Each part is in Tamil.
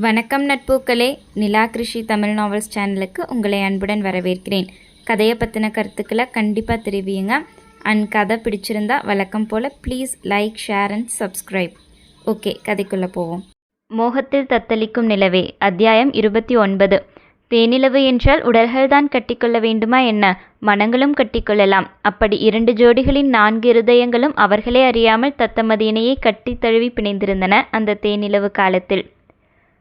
வணக்கம் நட்பூக்களே. நிலா கிருஷி தமிழ் நாவல்ஸ் சேனலுக்கு உங்களை அன்புடன் வரவேற்கிறேன். கதையை பற்றின கருத்துக்களை கண்டிப்பாக தெரிவியுங்க. அண்ட் கதை பிடிச்சிருந்தா வழக்கம் போல் please like share and subscribe okay கதைக்குள்ளே போவோம். மோகத்தில் தத்தளிக்கும் நிலவே அத்தியாயம் இருபத்தி ஒன்பது. தேனிலவு என்றால் உடல்கள்தான் கட்டிக்கொள்ள வேண்டுமா என்ன? மனங்களும் கட்டிக்கொள்ளலாம். அப்படி இரண்டு ஜோடிகளின் நான்கு இருதயங்களும் அவர்களே அறியாமல் தத்தமது கட்டி கட்டித் தழுவி பிணைந்திருந்தன அந்த தேனிலவு காலத்தில்.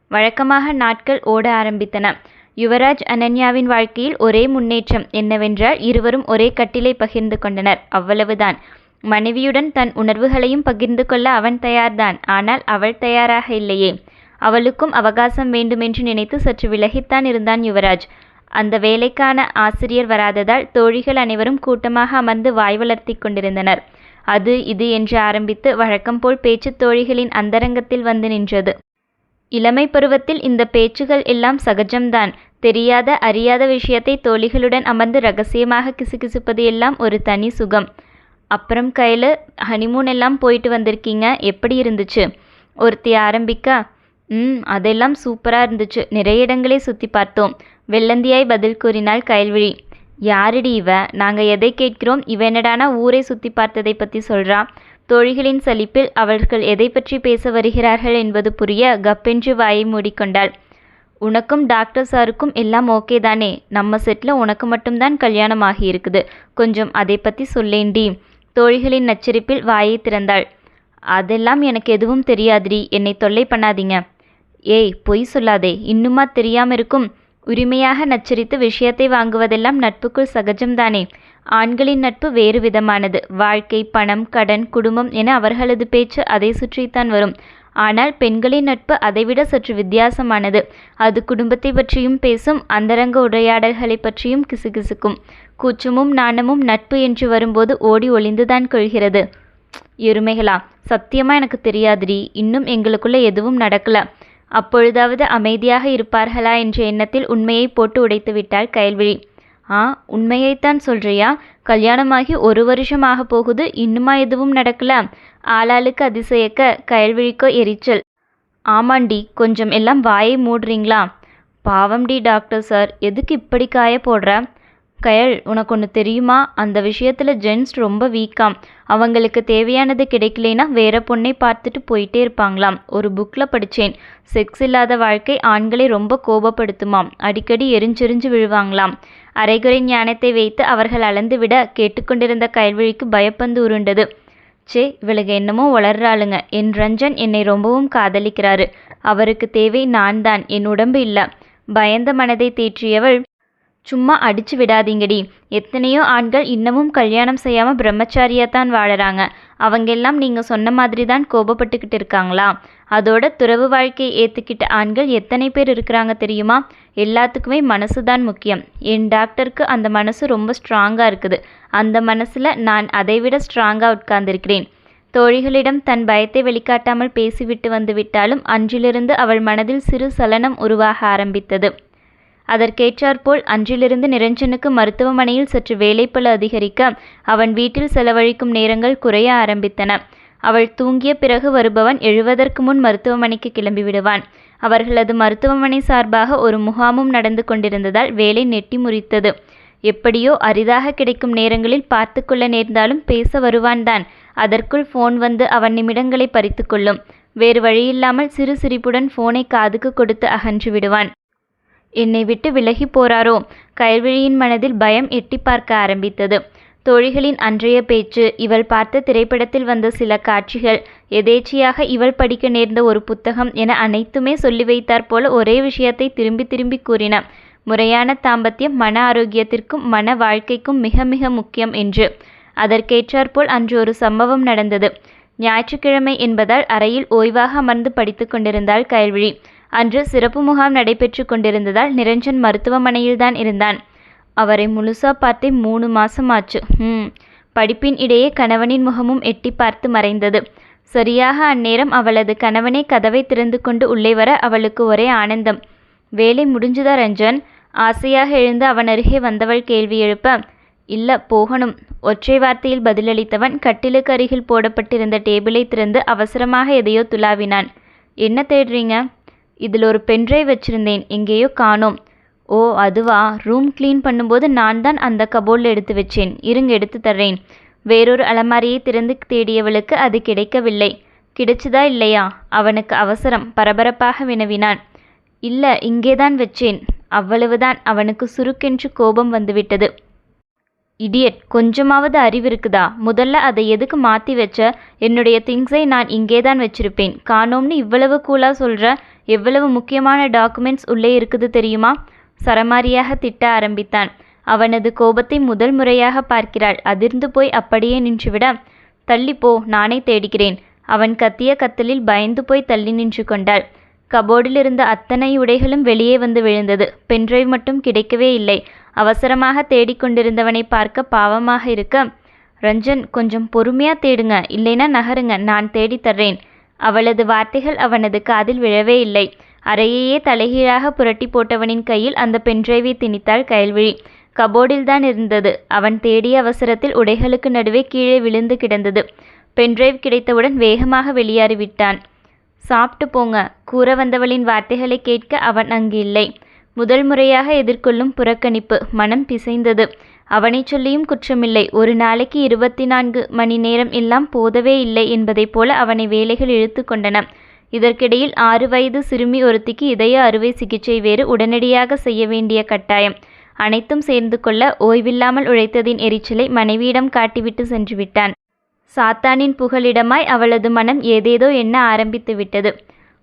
வழக்கமாக நாட்கள் ஓட ஆரம்பித்தன. யுவராஜ் அனன்யாவின் வாழ்க்கையில் ஒரே முன்னேற்றம் என்னவென்றால் இருவரும் ஒரே கட்டிலை பகிர்ந்து கொண்டனர். அவ்வளவுதான். மனைவியுடன் தன் உணர்வுகளையும் பகிர்ந்து கொள்ள அவன் தயார்தான். ஆனால் அவள் தயாராக இல்லையே. அவளுக்கும் அவகாசம் வேண்டுமென்று நினைத்து சற்று விலகித்தான் இருந்தான் யுவராஜ். அந்த வேலைக்கான ஆசிரியர் வராததால் தோழிகள் அனைவரும் கூட்டமாக அமர்ந்து வாய் வளர்த்தி கொண்டிருந்தனர். அது இது என்று ஆரம்பித்து வழக்கம் போல் பேச்சுத் தோழிகளின் அந்தரங்கத்தில் வந்து நின்றது. இளமை பருவத்தில் இந்த பேச்சுகள் எல்லாம் சகஜம்தான். தெரியாத அறியாத விஷயத்தை தோழிகளுடன் அமர்ந்து ரகசியமாக கிசுகிசுப்பது எல்லாம் ஒரு தனி சுகம். அப்புறம் கையில் ஹனிமூன் எல்லாம் போயிட்டு வந்திருக்கீங்க. எப்படி இருந்துச்சு? ஒருத்தி ஆரம்பிக்க ம் அதெல்லாம் சூப்பராக இருந்துச்சு. நிறைய இடங்களே சுற்றி பார்த்தோம். வெள்ளந்தியாய் பதில் கூறினாள் கயல்விழி. யாரடி இவ? நாங்கள் எதை கேட்கிறோம்? இவ என்னடானா ஊரை சுற்றி பார்த்ததை பற்றி சொல்கிறா தோழிகளின் சலிப்பில் அவர்கள் எதை பற்றி பேச வருகிறார்கள் என்பது புரிய கப்பென்று வாயை மூடிக்கொண்டாள். உனக்கும் டாக்டர் சாருக்கும் எல்லாம் ஓகே தானே. நம்ம செட்டில் உனக்கு மட்டும்தான் கல்யாணம் ஆகியிருக்குது. கொஞ்சம் அதை பற்றி சொல்லேண்டி தோழிகளின் நச்சரிப்பில் வாயை திறந்தாள். அதெல்லாம் எனக்கு எதுவும் தெரியாதுடி. என்னை தொல்லை பண்ணாதீங்க. ஏய் பொய் சொல்லாதே. இன்னுமா தெரியாம இருக்கும். உரிமையாக நச்சரித்து விஷயத்தை வாங்குவதெல்லாம் நட்புக்குள் சகஜம்தானே. ஆண்களின் நட்பு வேறு விதமானது. வாழ்க்கை பணம் கடன் குடும்பம் என அவர்களது பேச்சு அதை சுற்றித்தான் வரும். ஆனால் பெண்களின் நட்பு அதைவிட சற்று வித்தியாசமானது. அது குடும்பத்தை பற்றியும் பேசும் அந்தரங்க உரையாடல்களை பற்றியும் கிசுகிசுக்கும். கூச்சமும் நாணமும் நட்பு என்று வரும்போது ஓடி ஒளிந்துதான் கொள்கிறது. எருமைகளா சத்தியமா எனக்கு தெரியாதுடி. இன்னும் எங்களுக்குள்ள எதுவும் நடக்கல. அப்பொழுதாவது அமைதியாக இருப்பார்களா என்ற எண்ணத்தில் உண்மையை போட்டு உடைத்து விட்டாள் கயல்விழி. ஆ உண்மையைத்தான் சொல்றியா? கல்யாணமாகி ஒரு வருஷம் ஆக போகுது இன்னுமா எதுவும் நடக்கல? ஆளாளுக்கு அதிசயக்க கயல்விழிக்கோ எரிச்சல். ஆமாண்டி கொஞ்சம் எல்லாம் வாயை மூடுறீங்களா? பாவம்டி டாக்டர் சார் எதுக்கு இப்படி காய போடுற? கயல் உனக்கு ஒன்று தெரியுமா? அந்த விஷயத்தில் ஜென்ஸ் ரொம்ப வீக்காம். அவங்களுக்கு தேவையானது கிடைக்கலைன்னா வேற பொண்ணை பார்த்துட்டு போயிட்டே இருப்பாங்களாம். ஒரு புக்கில் படித்தேன் செக்ஸ் இல்லாத வாழ்க்கை ஆண்களை ரொம்ப கோபப்படுத்துமாம். அடிக்கடி எரிஞ்செரிஞ்சு விழுவாங்களாம். அரைகுறை ஞானத்தை வைத்து அவர்கள் அளந்துவிட கேட்டுக்கொண்டிருந்த கயல்விழிக்கு பயப்பந்து உருண்டது. சே இவளுக்கு என்னமோ வளர்றாளுங்க என் ரஞ்சன் என்னை ரொம்பவும் காதலிக்கிறாரு. அவருக்கு தேவை நான் தான் என் உடம்பு இல்லை. பயந்த மனதை தேற்றியவள் சும்மா அடிச்சு விடாதீங்கடி. எத்தனையோ ஆண்கள் இன்னமும் கல்யாணம் செய்யாமல் பிரம்மச்சாரியாக தான் வாழறாங்க. அவங்க எல்லாம் நீங்கள் சொன்ன மாதிரி தான் கோபப்பட்டுக்கிட்டு இருக்காங்களா? அதோட துறவு வாழ்க்கையை ஏற்றுக்கிட்ட ஆண்கள் எத்தனை பேர் இருக்கிறாங்க தெரியுமா? எல்லாத்துக்குமே மனசு தான் முக்கியம். என் டாக்டருக்கு அந்த மனசு ரொம்ப ஸ்ட்ராங்காக இருக்குது. அந்த மனசில் நான் அதைவிட ஸ்ட்ராங்காக உட்கார்ந்திருக்கிறேன். தோழிகளிடம் தன் பயத்தை வெளிக்காட்டாமல் பேசிவிட்டு வந்துவிட்டாலும் அன்றிலிருந்து அவள் மனதில் சிறு சலனம் உருவாக ஆரம்பித்தது. அதற்கேற்றாற்போல் அன்றிலிருந்து நிரஞ்சனுக்கு மருத்துவமனையில் சற்று வேலைப்பளு அதிகரிக்க அவன் வீட்டில் செலவழிக்கும் நேரங்கள் குறைய ஆரம்பித்தன. அவள் தூங்கிய பிறகு வருபவன் எழுவதற்கு முன் மருத்துவமனைக்கு கிளம்பி விடுவான். அவர்களது மருத்துவமனை சார்பாக ஒரு முகாமும் நடந்து கொண்டிருந்ததால் வேலை நெட்டி முறித்தது. எப்படியோ அரிதாக கிடைக்கும் நேரங்களில் பார்த்து கொள்ள நேர்ந்தாலும் பேச வருவான் தான். அதற்குள் ஃபோன் வந்து அவன் நிமிடங்களை பறித்து கொள்ளும். வேறு வழியில்லாமல் சிறு சிரிப்புடன் ஃபோனை காதுக்கு கொடுத்து அகன்று விடுவான். என்னை விட்டு விலகி போறாரோ? கயல்விழியின் மனதில் பயம் எட்டி பார்க்க ஆரம்பித்தது. தோழிகளின் அன்றைய பேச்சு இவள் பார்த்த திரைப்படத்தில் வந்த சில காட்சிகள் எதேச்சியாக இவள் படிக்க நேர்ந்த ஒரு புத்தகம் என அனைத்துமே சொல்லி வைத்தார் போல ஒரே விஷயத்தை திரும்பி திரும்பி கூறின. முறையான தாம்பத்தியம் மன ஆரோக்கியத்திற்கும் மன வாழ்க்கைக்கும் மிக மிக முக்கியம் என்று. அதற்கேற்றாற்போல் அன்று ஒரு சம்பவம் நடந்தது. ஞாயிற்றுக்கிழமை என்பதால் அறையில் ஓய்வாக அமர்ந்து படித்து கொண்டிருந்தாள் கைல்விழி அன்று சிறப்பு முகாம் நடைபெற்று கொண்டிருந்ததால் நிரஞ்சன் மருத்துவமனையில்தான் இருந்தான். அவரை முழுசா பார்த்தே மூணு மாசம் ஆச்சு ம் படிப்பின் இடையே கணவனின் முகமும் எட்டி பார்த்து மறைந்தது. சரியாக அந்நேரம் அவளது கணவனே கதவை திறந்து கொண்டு உள்ளே வர அவளுக்கு ஒரே ஆனந்தம். வேலை முடிஞ்சுதா ரஞ்சன்? ஆசையாக எழுந்து அவன் அருகே வந்தவள் கேள்வி எழுப்ப இல்ல போகணும். ஒற்றை வார்த்தையில் பதிலளித்தவன் கட்டிலுக்கு அருகில் போடப்பட்டிருந்த டேபிளை திறந்து அவசரமாக எதையோ துளாவினான் என்ன தேடுறீங்க? இதில் ஒரு பென்ட்ரைவ் வச்சுருந்தேன் எங்கேயோ காணோம். ஓ அதுவா? ரூம் க்ளீன் பண்ணும்போது நான் தான் அந்த கபோர்டில் எடுத்து வச்சேன். இருங்க எடுத்து தர்றேன். வேறொரு அலமாரியை திறந்து தேடியவளுக்கு அது கிடைக்கவில்லை. கிடைச்சதா இல்லையா? அவனுக்கு அவசரம். பரபரப்பாக வினவினான். இல்லை இங்கேதான் வச்சேன். அவ்வளவுதான். அவனுக்கு சுருக்கென்று கோபம் வந்துவிட்டது. இடியட் கொஞ்சமாவது அறிவு இருக்குதா? முதல்ல அதை எதுக்கு மாற்றி வச்ச? என்னுடைய திங்ஸை நான் இங்கேதான் வச்சிருப்பேன். காணோம்னு இவ்வளவு கூலாக சொல்கிற எவ்வளவு முக்கியமான டாக்குமெண்ட்ஸ் உள்ளே இருக்குது தெரியுமா? சரமாரியாக திட்ட ஆரம்பித்தான். அவனது கோபத்தை முதல் முறையாக பார்க்கிறாள். அதிர்ந்து போய் அப்படியே நின்றுவிட தள்ளிப்போ போ நானே தேடுகிறேன். அவன் கத்திய கத்தலில் பயந்து போய் தள்ளி நின்று கொண்டாள். கபோர்டில் இருந்த அத்தனை உடைகளும் வெளியே வந்து விழுந்தது. பென்ட்ரைவ் மட்டும் கிடைக்கவே இல்லை. அவசரமாக தேடிக்கொண்டிருந்தவனை பார்க்க பாவமாக இருக்க ரஞ்சன் கொஞ்சம் பொறுமையா தேடுங்க. இல்லைனா நகருங்க. நான் தேடித் தர்றேன். அவளது வார்த்தைகள் அவனது காதில் விழவே இல்லை. அறையையே தலைகீழாக புரட்டி போட்டவனின் கையில் அந்த பென்ட்ரைவை திணித்தாள் கயல்விழி. கபோர்டில்தான் இருந்தது. அவன் தேடிய அவசரத்தில் உடைகளுக்கு நடுவே கீழே விழுந்து கிடந்தது. பென்ட்ரைவ் கிடைத்தவுடன் வேகமாக வெளியேறிவிட்டான் சாப்பிட்டு போங்க கூற வந்தவளின் வார்த்தைகளை கேட்க அவன் அங்கு இல்லை முதல் முறையாக எதிர்கொள்ளும் புறக்கணிப்பு. மனம் பிசைந்தது. அவனை சொல்லியும் குற்றமில்லை. ஒரு நாளைக்கு இருபத்தி நான்கு மணி நேரம் எல்லாம் போதவே இல்லை என்பதைப் போல அவனை வேலைகள் இழுத்து கொண்டன. இதற்கிடையில் ஆறு வயது சிறுமி ஒருத்திக்கு இதய அறுவை சிகிச்சை வேறு உடனடியாக செய்ய வேண்டிய கட்டாயம். அனைத்தும் சேர்ந்து கொள்ள ஓய்வில்லாமல் உழைத்ததின் எரிச்சலை மனைவியிடம் காட்டிவிட்டு சென்று விட்டான் சாத்தானின் புகலிடமாய் அவளது மனம் ஏதேதோ எண்ண ஆரம்பித்து விட்டது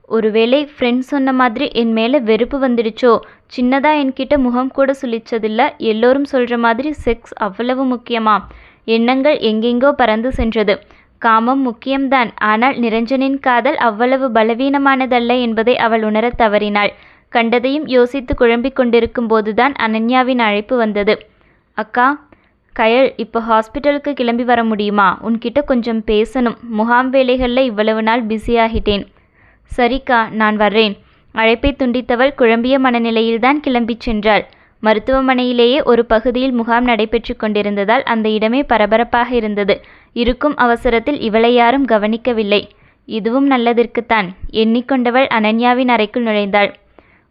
ஒருவேளை ஃப்ரெண்ட்ஸ் சொன்ன மாதிரி என் மேலே வெறுப்பு வந்துடுச்சோ? சின்னதாக என்கிட்ட முகம் கூட சுழிச்சதில்ல. எல்லோரும் சொல்கிற மாதிரி செக்ஸ் அவ்வளவு முக்கியமா? எண்ணங்கள் எங்கெங்கோ பறந்து சென்றது. காமம் முக்கியம்தான். ஆனால் நிரஞ்சனின் காதல் அவ்வளவு பலவீனமானதல்ல என்பதை அவள் உணரத் தவறினாள். கண்டதையும் யோசித்து குழம்பிக் கொண்டிருக்கும் போதுதான் அனன்யாவின் அழைப்பு வந்தது. அக்கா கயல் இப்போ ஹாஸ்பிட்டலுக்கு கிளம்பி வர முடியுமா? உன்கிட்ட கொஞ்சம் பேசணும். முகாம் வேலைகளில் இவ்வளவு நாள் பிஸியாகிட்டேன் சரிக்கா நான் வர்றேன். அழைப்பை துண்டித்தவள் குழம்பிய மனநிலையில்தான் கிளம்பிச் சென்றாள். மருத்துவமனையிலேயே ஒரு பகுதியில் முகாம் நடைபெற்று கொண்டிருந்ததால் அந்த இடமே பரபரப்பாக இருந்தது. இருக்கும் அவசரத்தில் இவளை யாரும் கவனிக்கவில்லை. இதுவும் நல்லதற்குத்தான். எண்ணிக்கொண்டவள் அனன்யாவின் அறைக்குள் நுழைந்தாள்.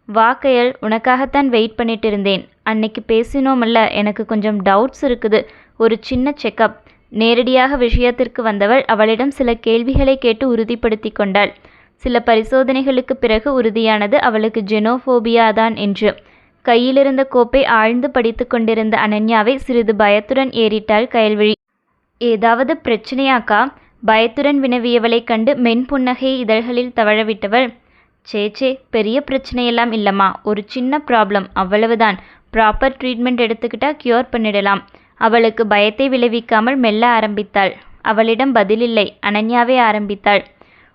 வா கயல் உனக்காகத்தான் வெயிட் பண்ணிட்டு இருந்தேன். அன்னைக்கு பேசினோமல்ல எனக்கு கொஞ்சம் டவுட்ஸ் இருக்குது. ஒரு சின்ன செக்கப். நேரடியாக விஷயத்திற்கு வந்தவள் அவளிடம் சில கேள்விகளை கேட்டு உறுதிப்படுத்தி கொண்டாள். சில பரிசோதனைகளுக்கு பிறகு உறுதியானது அவளுக்கு ஜெனோஃபோபியா தான் என்று. கையிலிருந்த கோப்பை ஆழ்ந்து படித்து கொண்டிருந்த அனன்யாவை சிறிது பயத்துடன் ஏறிட்டாள் கயல்விழி. ஏதாவது பிரச்சனையாக்கா? பயத்துடன் வினவியவளைக் கண்டு மென் புன்னகையை இதழ்களில் தவழவிட்டவள். சேச்சே பெரிய பிரச்சனையெல்லாம் இல்லம்மா. ஒரு சின்ன ப்ராப்ளம். அவ்வளவுதான். ப்ராப்பர் ட்ரீட்மெண்ட் எடுத்துக்கிட்டா க்யூர் பண்ணிடலாம். அவளுக்கு பயத்தை விளைவிக்காமல் மெல்ல ஆரம்பித்தாள். அவளிடம் பதிலில்லை அனன்யாவே ஆரம்பித்தாள்.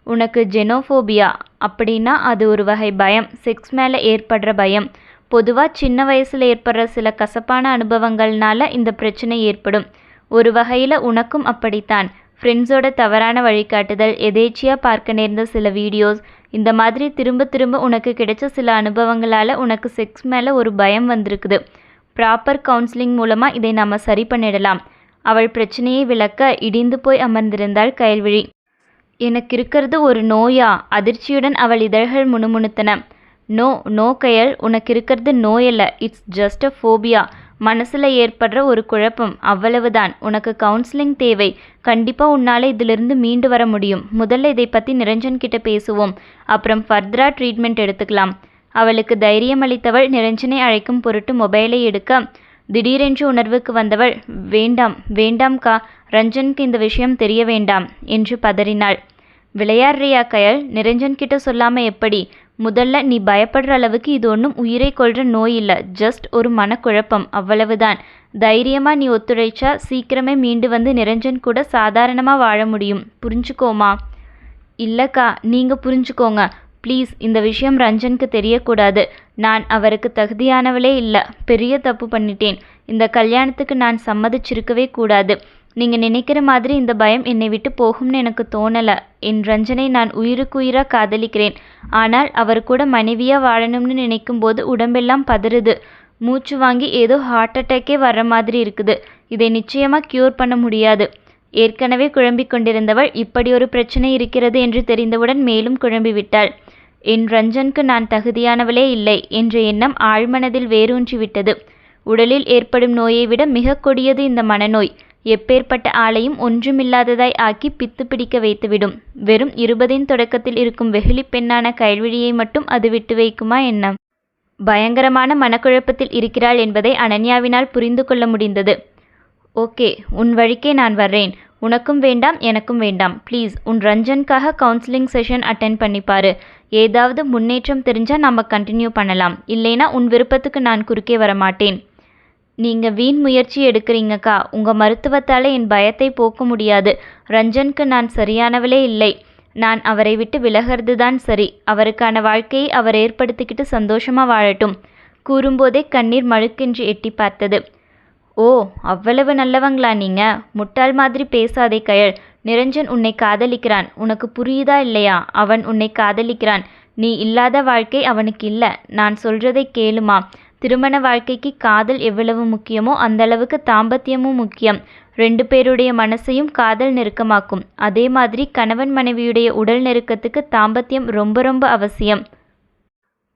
உனக்கு ஜெனோஃபோபியா? அப்படின்னா அது ஒரு வகை பயம். செக்ஸ் மேலே ஏற்படுற பயம். பொதுவாக சின்ன வயசில் ஏற்படுற சில கசப்பான அனுபவங்கள்னால இந்த பிரச்சனை ஏற்படும். ஒரு வகையில் உனக்கும் அப்படித்தான். ஃப்ரெண்ட்ஸோட தவறான வழிகாட்டுதல் எதேச்சியாக பார்க்க நேர்ந்த சில வீடியோஸ் இந்த மாதிரி திரும்ப திரும்ப உனக்கு கிடைச்ச சில அனுபவங்களால் உனக்கு செக்ஸ் மேலே ஒரு பயம் வந்திருக்குது. ப்ராப்பர் கவுன்சிலிங் மூலமாக இதை நாம் சரி பண்ணிடலாம். அவள் பிரச்சனையை விளக்க இடிந்து போய் அமர்ந்திருந்தாள் கயல்விழி. எனக்கு இருக்கிறது ஒரு நோயா? அதிர்ச்சியுடன் அவள் இதழ்கள் முணுமுணுத்தன. நோ நோ கயல் உனக்கு இருக்கிறது நோயல்ல. It's just a phobia. மனசில் ஏற்படுற ஒரு குழப்பம். அவ்வளவுதான். உனக்கு கவுன்சிலிங் தேவை. கண்டிப்பாக உன்னால் இதிலிருந்து மீண்டு வர முடியும். முதல்ல இதை பற்றி நிரஞ்சன் கிட்ட பேசுவோம். அப்புறம் ஃபர்தராக ட்ரீட்மெண்ட் எடுத்துக்கலாம். அவளுக்கு தைரியம் அளித்தவள் நிரஞ்சனை அழைக்கும் பொருட்டு மொபைலை எடுக்க திடீரென்று உணர்வுக்கு வந்தவள் வேண்டாம் வேண்டாம்க்கா ரஞ்சனுக்கு இந்த விஷயம் தெரிய வேண்டாம் என்று பதறினாள். விளையாடுறியா கயல்? நிரஞ்சன் கிட்ட சொல்லாம எப்படி? முதல்ல நீ பயப்படுற அளவுக்கு இது ஒன்றும் உயிரை கொள்கிற நோய் இல்லை. ஜஸ்ட் ஒரு மனக்குழப்பம். அவ்வளவுதான். தைரியமா நீ ஒத்துழைச்சா சீக்கிரமே மீண்டு வந்து நிரஞ்சன் கூட சாதாரணமாக வாழ முடியும். புரிஞ்சுக்கோமா? இல்லைக்கா நீங்கள் புரிஞ்சுக்கோங்க. ப்ளீஸ் இந்த விஷயம் ரஞ்சனுக்கு தெரியக்கூடாது. நான் அவருக்கு தகுதியானவளே இல்லை. பெரிய தப்பு பண்ணிட்டேன். இந்த கல்யாணத்துக்கு நான் சம்மதிச்சிருக்கவே கூடாது. நீங்கள் நினைக்கிற மாதிரி இந்த பயம் என்னை விட்டு போகும்னு எனக்கு தோணலை. என் ரஞ்சனை நான் உயிருக்குயிராக காதலிக்கிறேன். ஆனால் அவர் கூட மனைவியாக வாழணும்னு நினைக்கும் போது உடம்பெல்லாம் பதறுது. மூச்சு வாங்கி ஏதோ ஹார்ட் அட்டாக்கே வர்ற மாதிரி இருக்குது. இதை நிச்சயமாக க்யூர் பண்ண முடியாது. ஏற்கனவே குழம்பிக் கொண்டிருந்தவள் இப்படி ஒரு பிரச்சனை இருக்கிறது என்று தெரிந்தவுடன் மேலும் குழம்பி விட்டாள் என் ரஞ்சனுக்கு நான் தகுதியானவளே இல்லை என்ற எண்ணம் ஆழ்மனதில் வேரூன்றிவிட்டது. உடலில் ஏற்படும் நோயை விட மிக கொடியது இந்த மனநோய். எப்பேற்பட்ட ஆளையும் ஒன்றுமில்லாததாய் ஆக்கி பித்து பிடிக்க வைத்துவிடும். வெறும் இருபதின் தொடக்கத்தில் இருக்கும் வெகுளி பெண்ணான கைல்விழியை மட்டும் அது விட்டு வைக்குமா என்ன? பயங்கரமான மனக்குழப்பத்தில் இருக்கிறாள் என்பதை அனன்யாவினால் புரிந்து கொள்ள முடிந்தது. ஓகே உன் வழிக்கே நான் வர்றேன். உனக்கும் வேண்டாம் எனக்கும் வேண்டாம். ப்ளீஸ் உன் ரஞ்சனுக்காக கவுன்சிலிங் செஷன் அட்டென்ட் பண்ணிப்பாரு ஏதாவது முன்னேற்றம் தெரிஞ்சால் நம்ம கண்டினியூ பண்ணலாம். இல்லைனா உன் விருப்பத்துக்கு நான் குறுக்கே வரமாட்டேன். நீங்கள் வீண் முயற்சி எடுக்கிறீங்கக்கா. உங்கள் மருத்துவத்தால் என் பயத்தை போக்க முடியாது. ரஞ்சனுக்கு நான் சரியானவளே இல்லை. நான் அவரை விட்டு விலகிறது தான் சரி. அவருக்கான வாழ்க்கையை அவர் ஏற்படுத்திக்கிட்டு சந்தோஷமா வாழட்டும். கூறும்போதே கண்ணீர் மழுக்கென்று எட்டி பார்த்தது. ஓ அவ்வளவு நல்லவங்களா நீங்க? முட்டாள் மாதிரி பேசாதே கயல். நிரஞ்சன் உன்னை காதலிக்கிறான். உனக்கு புரியுதா இல்லையா? அவன் உன்னை காதலிக்கிறான். நீ இல்லாத வாழ்க்கை அவனுக்கு இல்லை. நான் சொல்றதை கேளுமா? திருமண வாழ்க்கைக்கு காதல் எவ்வளவு முக்கியமோ அந்த அளவுக்கு தாம்பத்தியமும் முக்கியம். ரெண்டு பேருடைய மனசையும் காதல் நெருக்கமாக்கும். அதே மாதிரி கணவன் மனைவியுடைய உடல் நெருக்கத்துக்கு தாம்பத்தியம் ரொம்ப ரொம்ப அவசியம்.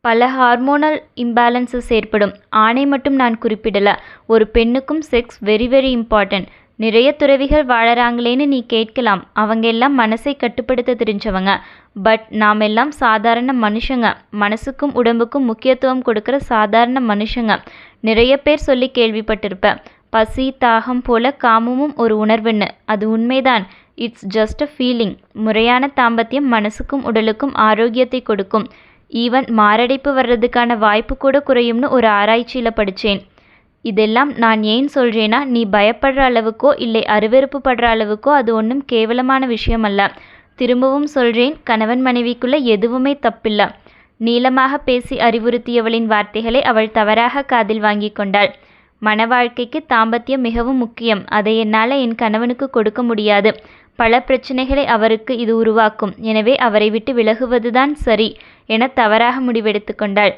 பல ஹார்மோனல் இம்பேலன்சஸ் ஏற்படும். ஆணை மட்டும் நான் குறிப்பிடல. ஒரு பெண்ணுக்கும் செக்ஸ் வெரி வெரி இம்பார்ட்டன்ட் நிறைய துறவிகள் வாழறாங்களேன்னு நீ கேட்கலாம். அவங்க எல்லாம் மனசை கட்டுப்படுத்த தெரிஞ்சவங்க. பட் நாம் எல்லாம் சாதாரண மனுஷங்க. மனசுக்கும் உடம்புக்கும் முக்கியத்துவம் கொடுக்குற சாதாரண மனுஷங்க. நிறைய பேர் சொல்லி கேள்விப்பட்டிருப்பேன் பசி தாகம் போல காமமும் ஒரு உணர்வுன்னு. அது உண்மைதான். இட்ஸ் ஜஸ்ட் அ ஃபீலிங் முறையான தாம்பத்தியம் மனசுக்கும் உடலுக்கும் ஆரோக்கியத்தை கொடுக்கும். ஈவன் மாரடைப்பு வர்றதுக்கான வாய்ப்பு கூட குறையும்னு ஒரு ஆராய்ச்சியில் படித்தேன் இதெல்லாம் நான் ஏன் சொல்கிறேன்னா நீ பயப்படுற அளவுக்கோ இல்லை அருவெறுப்பு படுற அளவுக்கோ அது ஒன்றும் கேவலமான விஷயம் அல்ல திரும்பவும் சொல்கிறேன் கணவன் மனைவிக்குள்ள எதுவுமே தப்பில்ல. நீளமாக பேசி அறிவுறுத்தியவளின் வார்த்தைகளை அவள் தவறாக காதில் வாங்கி கொண்டாள். மன வாழ்க்கைக்கு தாம்பத்தியம் மிகவும் முக்கியம். அதை என்னால் என் கணவனுக்கு கொடுக்க முடியாது. பல பிரச்சனைகளை அவருக்கு இது உருவாக்கும். எனவே அவரை விட்டு விலகுவதுதான் சரி என தவறாக முடிவெடுத்து கொண்டாள்.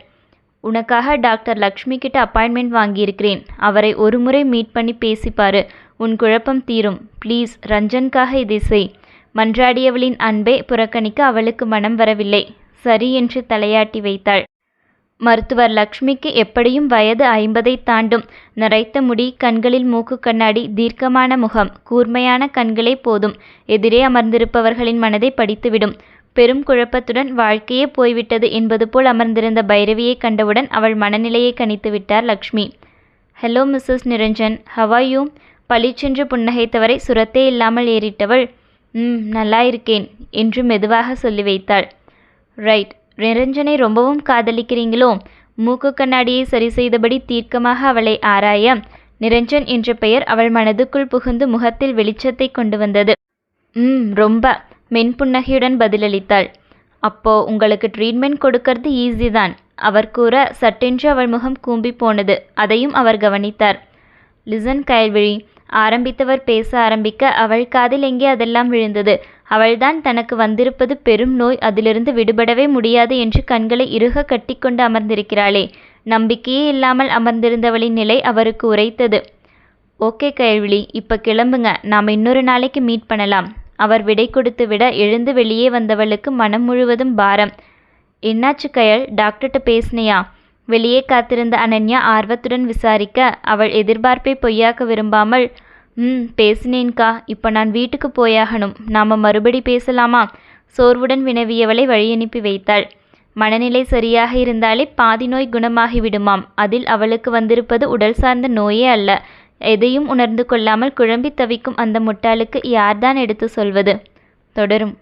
உனக்காக டாக்டர் லக்ஷ்மி கிட்ட அப்பாயின்மெண்ட் வாங்கியிருக்கிறேன். அவரை ஒரு முறை மீட் பண்ணி பேசிப்பாரு. உன் குழப்பம் தீரும். ப்ளீஸ் ரஞ்சனுக்காக இதை செய். மன்றாடியவளின் அன்பை புறக்கணிக்க அவளுக்கு மனம் வரவில்லை. சரி என்று தலையாட்டி வைத்தாள். மருத்துவர் லக்ஷ்மிக்கு எப்படியும் வயது ஐம்பதை தாண்டும். நரைத்த முடி கண்களில் மூக்கு கண்ணாடி தீர்க்கமான முகம் கூர்மையான கண்களே போதும். எதிரே அமர்ந்திருப்பவர்களின் மனதை படித்துவிடும். பெரும் குழப்பத்துடன் வாழ்க்கையே போய்விட்டது என்பது போல் அமர்ந்திருந்த பைரவியை கண்டவுடன் அவள் மனநிலையை கணித்து விட்டார் Lakshmi. Hello Mrs Niranjan. How are you பளிச்சென்று புன்னகைத்தவரை சுரத்தே இல்லாமல் ஏறிட்டவள். ம் நல்லா இருக்கேன் என்று மெதுவாக சொல்லி வைத்தாள். ரைட் நிரஞ்சனை ரொம்பவும் காதலிக்கிறீங்களோ? மூக்கு கண்ணாடியை சரி செய்தபடி தீர்க்கமாக அவளை ஆராய. நிரஞ்சன் என்ற பெயர் அவள் மனதுக்குள் புகுந்து முகத்தில் வெளிச்சத்தை கொண்டு வந்தது. ம் ரொம்ப. மென்புன்னகையுடன் பதிலளித்தாள். அப்போ உங்களுக்கு ட்ரீட்மெண்ட் கொடுக்கறது ஈஸி தான் அவர் கூற சட்டென்று அவள் முகம் கூம்பி போனது. அதையும் அவர் கவனித்தார். லிசன் கயல்விழி ஆரம்பித்தவர் பேச ஆரம்பிக்க அவள் காதில் எங்கே அதெல்லாம் விழுந்தது? அவள்தான் தனக்கு வந்திருப்பது பெரும் நோய். அதிலிருந்து விடுபடவே முடியாது என்று கண்களை இறுக கட்டிக்கொண்டு அமர்ந்திருக்கிறாளே. நம்பிக்கையே இல்லாமல் அமர்ந்திருந்தவளின் நிலை அவருக்கு உரைத்தது. ஓகே கயல்விழி இப்போ கிளம்புங்க. நாம் இன்னொரு நாளைக்கு மீட் பண்ணலாம். அவர் விடை கொடுத்து விட எழுந்து வெளியே வந்தவளுக்கு மனம் முழுவதும் பாரம். என்னாச்சு கயல்? டாக்டர்கிட்ட பேசினியா? வெளியே காத்திருந்த அனன்யா ஆர்வத்துடன் விசாரிக்க அவள் எதிர்பார்ப்பை பொய்யாக்க விரும்பாமல் ம் பேசினேன்கா. இப்போ நான் வீட்டுக்கு போயாகணும். நாம் மறுபடி பேசலாமா? சோர்வுடன் வினவியவளை வழியனுப்பி வைத்தாள். மனநிலை சரியாக இருந்தாலே பாதி நோய் குணமாகி விடுமாம் அதில் அவளுக்கு வந்திருப்பது உடல் சார்ந்த நோயே அல்ல. எதையும் உணர்ந்து கொள்ளாமல் குழம்பி தவிக்கும் அந்த முட்டாளுக்கு யார்தான் எடுத்து சொல்வது? தொடரும்.